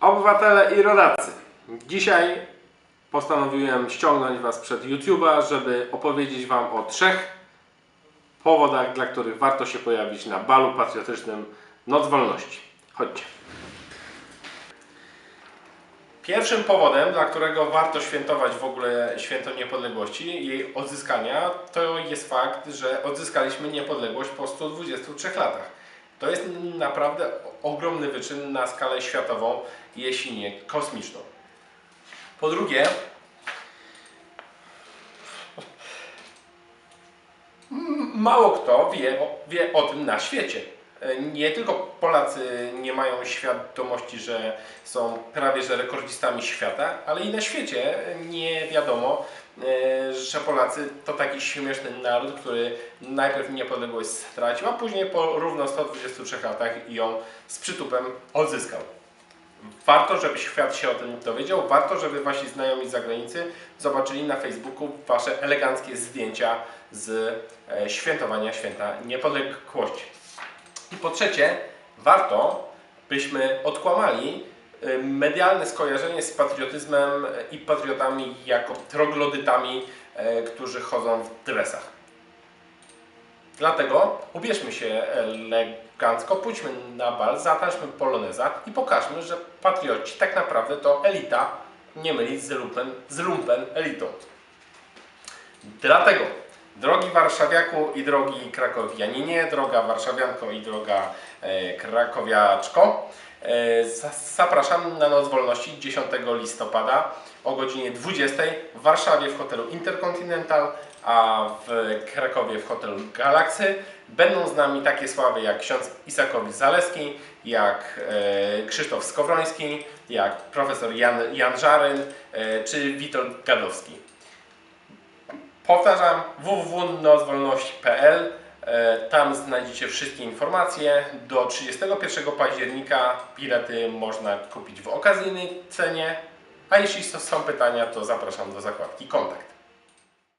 Obywatele i rodacy, dzisiaj postanowiłem ściągnąć Was przed YouTube'a, żeby opowiedzieć Wam o trzech powodach, dla których warto się pojawić na balu patriotycznym Noc Wolności. Chodźcie. Pierwszym powodem, dla którego warto świętować w ogóle święto niepodległości, jej odzyskania, to jest fakt, że odzyskaliśmy niepodległość po 123 latach. To jest naprawdę ogromny wyczyn na skalę światową, jeśli nie kosmiczną. Po drugie, mało kto wie, wie o tym na świecie. E, Nie tylko Polacy nie mają świadomości, że są prawie że rekordzistami świata, ale i na świecie nie wiadomo, e, że Polacy to taki śmieszny naród, który najpierw niepodległość stracił, a później po równo 123 latach ją z przytupem odzyskał. Warto, żeby świat się o tym dowiedział, warto, żeby wasi znajomi z zagranicy zobaczyli na Facebooku wasze eleganckie zdjęcia z e, świętowania święta niepodległości. I po trzecie, warto, byśmy odkłamali y, medialne skojarzenie z patriotyzmem i patriotami jako troglodytami, e, którzy chodzą w dresach. Dlatego ubierzmy się elegancko, pójdźmy na bal, zatańczmy poloneza i pokażmy, że patrioci tak naprawdę to elita, nie mylić z lumpen, z lumpen elitą. Dlatego, drogi warszawiaku i drogi krakowianinie, droga warszawianko i droga e, krakowiaczko, e, za- zapraszam na Noc Wolności 10 listopada o godzinie 20 w Warszawie w hotelu Intercontinental, a w Krakowie w hotelu Galaksy. Będą z nami takie sławy jak ksiądz Isakowicz Zaleski, jak e, Krzysztof Skowroński, jak profesor Jan, Jan Żaryn czy Witold Gadowski. Powtarzam www.nocwolności.pl E, Tam znajdziecie wszystkie informacje. Do 31 października bilety można kupić w okazyjnej cenie. A jeśli są pytania, to zapraszam do zakładki kontakt.